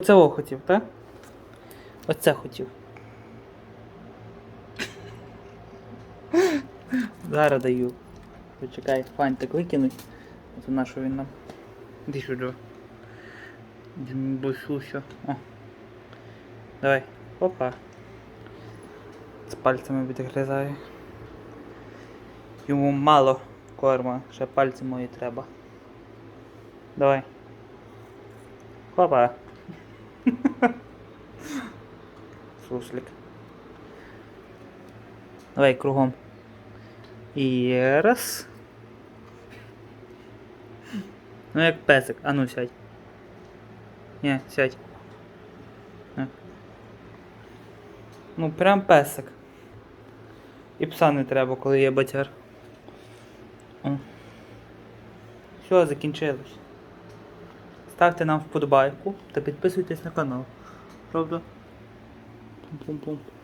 Оце хотів, так? Оце хотів. Зараз даю. Почекай, фантик викинуть. Це на що він нам. Іди сюди. Бусюся. О. Давай. Опа. З пальцями відгризає. Йому мало корма, ще пальці мої треба. Давай. Опа. Суслик. Давай кругом. І раз. Ну як песик. А ну сядь. Ні, сядь. На. Ну прям песик. І пса не треба, коли є батяр. О. Все, закінчилось. Ставте нам вподобайку та підписуйтесь на канал. Правда? Pum, pum, pum.